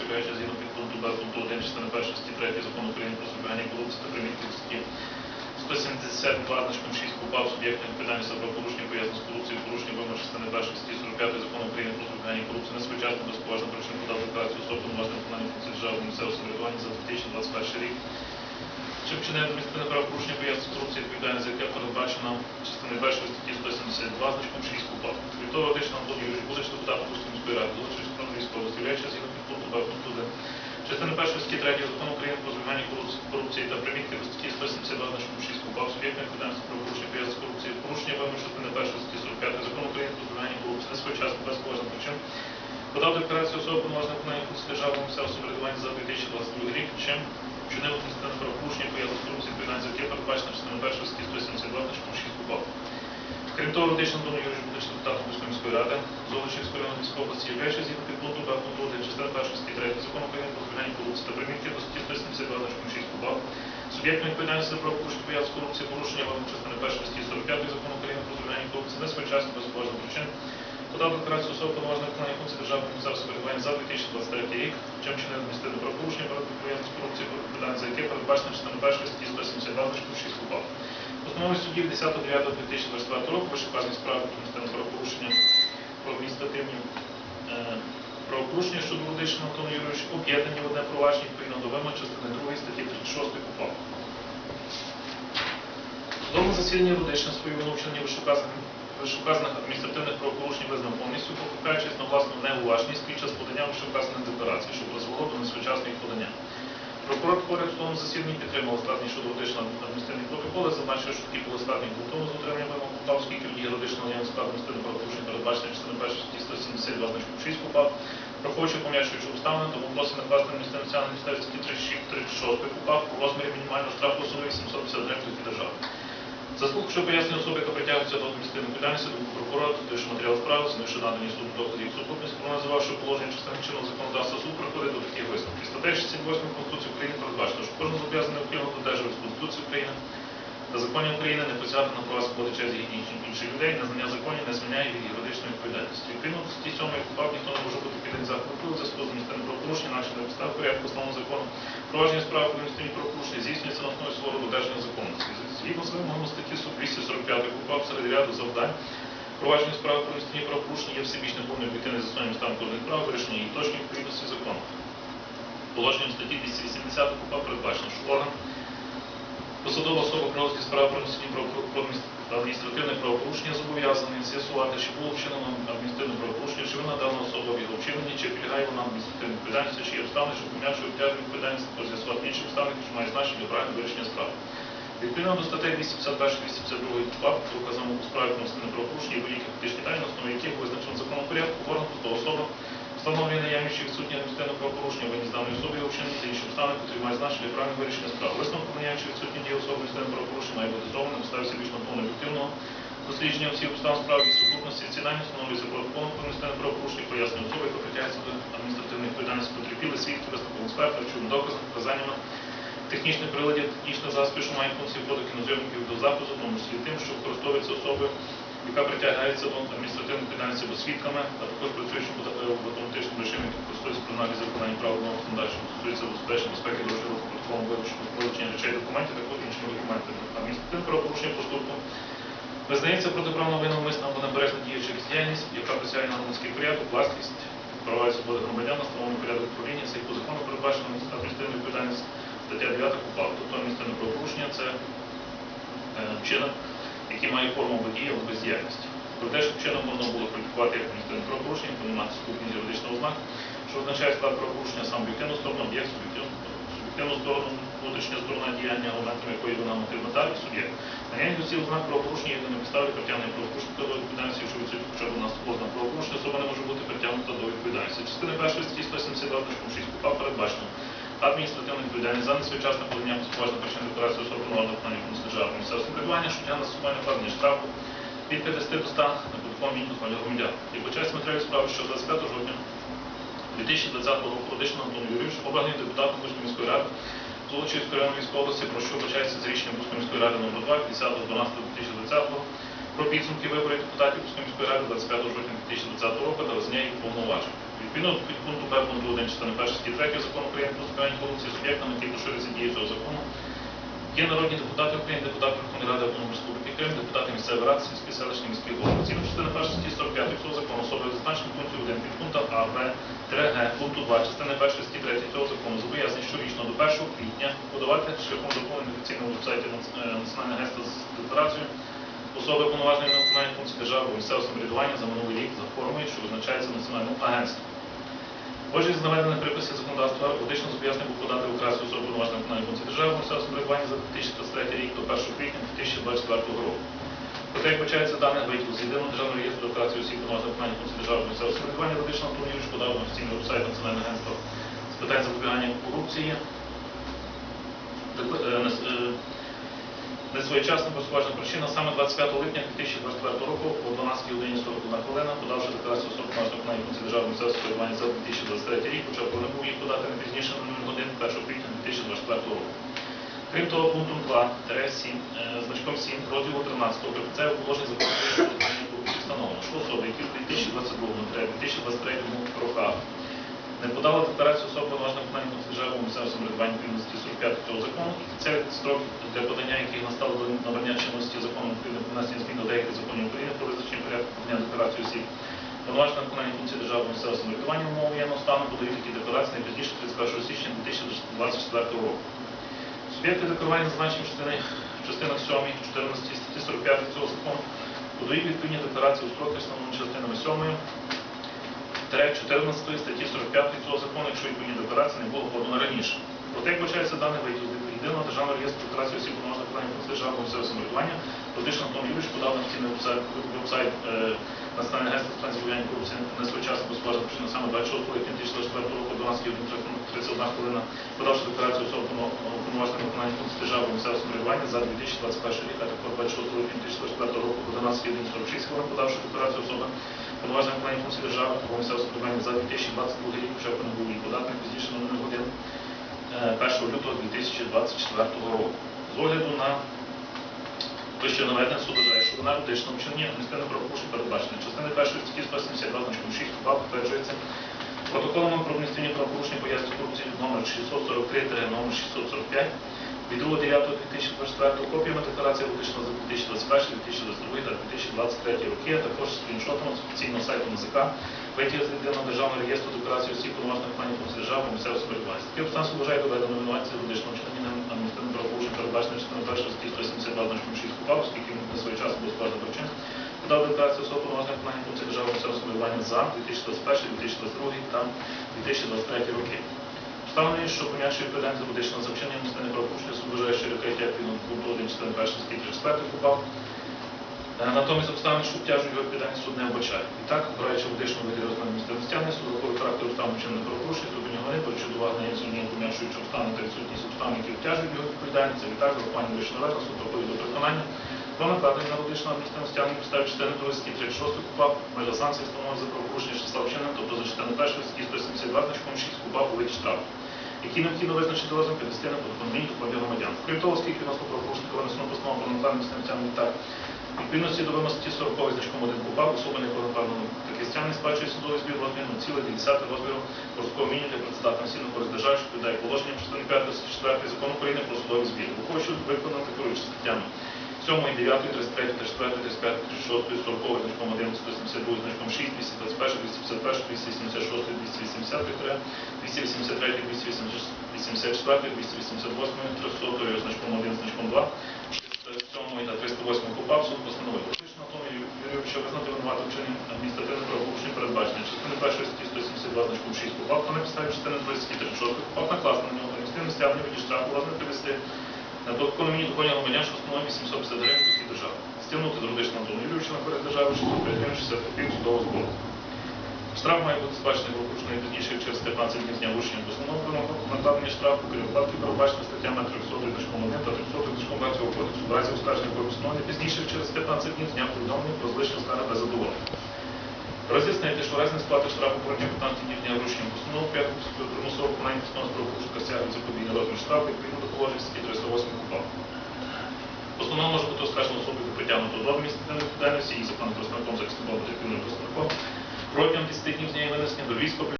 сягаючих згідно підпункту Б пункту 1 частини 1 статті 3 Закону України про запобігання корупції та примітки в статті 172 значком 6 КУПА суб'єктної відповідальності за правопорушення пов'язані з корупцією, порушення вимог частини 1 статті 45 Закону України про запобігання корупції на своєчасно без поважних причин подав декларацію особи повноважених виконання функцій державного місцевого самоврядування за 2021 рік. Чи вчинає адміністративне правопорушення пов'язане з корупцією, відповідальність за яке передбачено частиною 1 статті 172 значком 6 КУПА. Крім того, Радична Антон Юрійович буде депутатом Курської міської ради, долучився до військового з'являючи згідно пункту 1. Частини 1 статті 3 Закону України про запобігання корупції- та примітки статті 172 значком 6 КУПА суб'єктної відповідальності про порушення пов'язаних з корупцією, порушення вимог частини 1 статті 45 Закону України про запобігання корупції на своєчасно без поважних причин подав декларацію особи повноважених виконання функцій державного місцевого самоврядування за 2022 рік, чим вчинив адміністративне правопорушення пов'язане з корупцією, відповідальність яке передбачено частиною 1 статті 172 значком 6 КУПА. Крім того, Родична Антон Юрійович буде депутатом міської ради, Золочівської військової області, являючи згідно підпункту пункту 1 частини 1 статті 3 Закону України про запобігання корупції та примітки до статті 172 значком 6 КУПА, суб'єктної відповідальності за правопорушення пов'язаних з корупцією, порушення вимог частини 1 статті 45 Закону України про запобігання корупції не своєчасно без поважних причин подав декларацію особи повноважених виконання функцій державного місцевого самоврядування за 2023 рік, чим чинив адміністративне правопорушення пов'язане з корупцією, відповідальність за яке передбачено частиною 1 статті 172 значком 6 КУПА. Постанови суддів 10.09.2024 року вишукані справи про адміністративне правопорушення про адміністративні е, правопорушення щодо Рудишина Антона Юрійовича об'єднані в одне провадження відповідно до вимог частини 2 статті 36 КУПА. В судовому засіданні Рудишина свою вину вчинення вишуказаних адміністративних правопорушень визнав повністю, покликаючись на власну неуважність під час подання вишуказаних декларацій, що призвело до несвоєчасного їх подання. Прокурор поряд в тому засіданні підтримав останні щодо Рудишина адміністративні протоколи, зазначив, що такі були складні тому з вимог КУПА, оскільки в дії Рудишина є склад адміністративних правопорушень, передбачені частиною 1 статті 172 значку 6 КУПА, враховуючи пом'якшуючи обставини, тому просить накласти адміністративний статті статті 36 КУПА у розмірі мінімального штрафу суми 850 гривень держави. Заслухавши пояснення особи, яка притягнуться до адміністративної відповідальності, до прокурора, що матеріал справи, знайшли надані суду доказів в сукупність, називавши положення частини чинного законодавства, суд приходить до таких висновків. Статтею 68 Конституції України передбачено, що кожен зобов'язаний окремо додержуватися Конституції України та законів України не посягати на права свободи честі гідні інших людей, незнання законів не зміняє від юридичної відповідальності. Відповідно до статті 7 КУПАП ніхто не може бути підданий заходу у зв'язку з адміністративним правопорушенням, інакше не підстав порядку основного закону. Провадження справи про адміністративні правопорушення здійснюється на основі свого додержання законності. Згідно з вимогами статті 245 КУПАП серед ряду завдань, провадження справи про адміністративні правопорушення є всебічно повним об'єктивним засобом стану кожних прав, вирішення її точні відповідності закону. Положенням статті 280 КУПА передбачено, що орган Посадова особа розгляді справи про адміністративне правопорушення зобов'язаний з'ясувати, чи було вчинено адміністративне правопорушення, чи вона дана особа в його вчиненні, чи підлягає вона адміністративній відповідальності, чи є обставини, що пом'якшують тяжку відповідальність, то з'ясувати інші обставини, що мають значення для правильного вирішення справи. Відповідно до статей 251-252 КУПАП, указано у справі про правопорушення і будь-які фактичні на основі яких визначено законом порядку, орган посадова особа встановлює наявність чи відсутні адміністративного правопорушення виніс даної особи його вчинення та інші обставини, які мають значення для правильного вирішення справи. Висновок чи відсутні дії особи адміністративного правопорушення має бути зроблений на підставі всебічно повного об'єктивного дослідження всіх обставин справи і сукупності ці дані встановлюється протоколом про адміністративне правопорушення, пояснює особи, яка притягується до адміністративної відповідальності потерпіли, свідки, висновком експерта, речовим доказом, показаннями технічних приладів, технічних засобів, що мають функцію входу кінозйомників до запису, тому числі тим, що використовується особою, яка притягається до відповідальності або свідками, а також працюючи в автоматичному режимі, який користується при аналізі виконання правильного стандартів, що стосується забезпечення безпеки дорожнього протоколом вилучення речей документів, також іншими документами. Адміністративне правопорушення поступку визнається протиправно виновмисна або небережна діюча діяльність, яка посягає на громадський порядок, власність, права і свободи громадян, встановлений порядок управління, це і по закону передбачено адміністративна відповідальність стаття 9 КУПАП. Тобто адміністративне правопорушення це е, вчинок, який має форму дії або бездіяльності. Про те, що вчинок можна було кваліфікувати як адміністративне правопорушення, мати сукупність юридичних ознак, що означає склад правопорушення сам об'єктивну сторону, об'єкт, суб'єктивну сторону, внутрішня сторона діяння, елементом якої вона мотивна та і суб'єкт. Наявність усіх ознак правопорушення є на підставі притягнення правопорушника до відповідальності, якщо хоча б у нас ознак правопорушення, особа не може бути притягнута до відповідальності. Частина першої статті 172 6 КУПА передбачено адміністративну відповідальність за несвоєчасне подання безповажних причин декларації особи нового виконання державного місцевого самоврядування, що тягне сумальне накладення штрафу від 50 до 100 на податковому мінімум громадян. І по часті матеріалів справи, що 25 жовтня 2020 року Родична Антон Юрійович, обраний депутатом Кузької міської ради, Золочівської районної військової області, про що вбачається з рішенням Кузької міської ради номер 2 50.12.2020 про підсумки виборів депутатів Кузької міської ради 25 жовтня 2020 року та визнання їх повноважень. Відповідно до підпункту Б пункту 1 частини 1 статті 3 закону України про запобігання корупції суб'єктами, які поширюються дії цього закону, Є народні депутати України, депутати Верховної Ради Автономної Республіки Крим, депутати місцевої ради, сільські селищні міські голови. Згідно частини 1 статті 45 цього закону особи зазначені в пункті 1 під пунктом А, 3 Г, пункту 2, частини 1 статті 3 цього закону зобов'язані щорічно до 1 квітня подавати шляхом заповнення офіційного вебсайті е, Національного агентства з декларацією особи повноваженої на виконання функцій держави або місцевого самоврядування за минулий рік за формою, що визначається Національним агентством. Отже, з наведених приписів законодавства фактично зобов'язаний був подати окрасі особи повноваженої на держави місцевого самоврядування за 2023 рік до 1 квітня 2024 року. Проте, як почається даних витягу з єдиного державного реєстру операції осіб повноважених на держави місцевого самоврядування, Радишна Антоніївич подав на офіційний вебсайт Національного агентства з питань запобігання корупції. Декла- е, нес- е, причина саме 25 липня 2024 року о 12 годині 41 хвилина, подавши декларацію особи на виконання державного місцевого самоврядування за 2023 рік, хоча був їх подати не пізніше на 0 годин 1 квітня 2024 року. Крім того, пунктом 2, 7, е, значком 7, розділу 13 прикінцевих положень закону про виконання корупції встановлено, що особи, які в 2022-2023 роках не подали декларацію особи повноваженої виконання функцій державного місцевого самоврядування відповідно статті 45 цього закону, це строк для подання, яких настало до набрання чинності закону про внесення змін до деяких законів України про визначення порядку подання декларації осіб. Повноваженої виконання функцій державного місцевого самоврядування умов воєнного стану подають такі декларації не пізніше 31 січня 2024 року. Суб'єкти декларування зазначені частини- частинах 7, 14 статті 45 цього закону подають відповідні декларації у строки, встановлені частинами 7, 14 статті 45 цього закону, якщо відповідні декларації не було подано раніше. Проте, як вбачається даний витяг з єдиного державного реєстру декларації осіб повноважених виконання функцій державного місцевого самоврядування, Родишин Антон Юрійович подав на офіційний вебсайт, е, Національного агентства з питань корупції на своєчасно безпосередньо причина саме 26 липня 2024 року 12 годин 31 хвилина, подавши декларацію особи повноважених виконання функцій державного місцевого самоврядування за 2021 рік, а також 26 липня 2024 року 11 годин 46 хвилин, подавши декларацію особи повноважених виконання функцій держави або місцевого самоврядування за 2022 рік, хоча б не був її податник пізніше на 0 годин е, 1 лютого 2024 року. З огляду на Вище наведене суд вважає, що вона юридично вчинення адміністративне правопорушення передбачено. Частини першої статті 172 значком 6 КУПА підтверджується протоколом про адміністративні правопорушення пояснення корупції номер 643 номер 645 від 2.9.2024 копіями декларації вилучено за 2021, 2022 та 2023 роки, а також скріншотом з офіційного сайту НАЗК, витяг з єдиного державного реєстру декларації осіб повноважених виконання функцій держави та місцевого самоврядування. Такі обставини вважає доведено винуватця юридичного вчинення адміністративного правопорушення передбачено частиною першої статті 172 значком 6 КУПА, оскільки він на свій час був складно причин. Подав декларацію особи повноважених виконання функцій держави місцевого самоврядування за 2021, 2022 та 2023 роки. Встановлені, що пом'якшує відповідальність за адміністративних правопорушення суд вважає, що відкриття відповідно до пункту 1 частини 1 статті 34 КУПА. Е, Натомість обставин, що обтяжують відповідальність, суд не вбачає. І так, обираючи медичну виді розмір адміністративного стягнення, судового характеру обставин вчинених правопорушень, ступені гони, беручи до уваги наявність однієї пом'якшуючи обставини та відсутність обставин, які обтяжують його відповідальність, а відтак, врахування наведено, суд проходить до переконання накладення на медичного адміністративного стягнення частини 2 статті 36 КУПА, межа санкцій встановлені за правопорушення числа вчинення, тобто за частиною 1 статті 172 значком 6 КУПА у виді штрафу які необхідно визначити розмір підвести по допомогні доходів громадян. Крім того, оскільки відносно правопорушника винесено постанову про накладення стягнення відтак, відповідності до вимог статті 40 значком 1 КУПА, особи не накладено таке стягнення сплачує судовий збір розміром цілих 10 розміру прожиткового мінімуму для працедатного сильно користь держави, що відповідає положенням частини 5 статті 4 закону України про судовий збір. Враховуючи виконано керуючи статтями 7, 9, 33, 34, 35, 36, 40, значком 11, 172, значком 6, 221, 251, 276, 280, 283, 284, 288, 300, значком 1, значком 2, 307 та 308 КУПАП суд постановив. Фактично, Юрію, що визнати винуватим вчиненням адміністративних правопорушень передбачення частини першої статті 172 значком 6 КУПАП, та на підставі частини 2 статті 36 КУПАП накласти на нього адміністративне стягнення від штрафу розмір 50 на додатковому міні доходів громадян, що встановлює 850 гривень дохід держави. Стягнути з родичного Антону Юрійовича на користь держави 605 гривень 60 копійок судового збору. Штраф має бути сплачений правопорушений пізніше через 15 днів дня вручення постанови про накладення штрафу, крім випадків, передбачено статтями 300 значком 1 та 300 значком 2 цього кодексу, в оскарження не пізніше через 15 днів дня повідомлення про залишення скарги без задоволення. Роз'яснити, що разні сплати штрафу протягом 15 днів дня вручення постанови, п'ятого примусово виконання постанови з правопорушника стягується подвійний розмір штрафу відповідно до положень статті 308 КУПАП. Постанова може бути оскаржена особою притягнуто до адміністративної відповідальності і законним представником захисником детективним представником протягом 10 днів з неї винесення до Львівського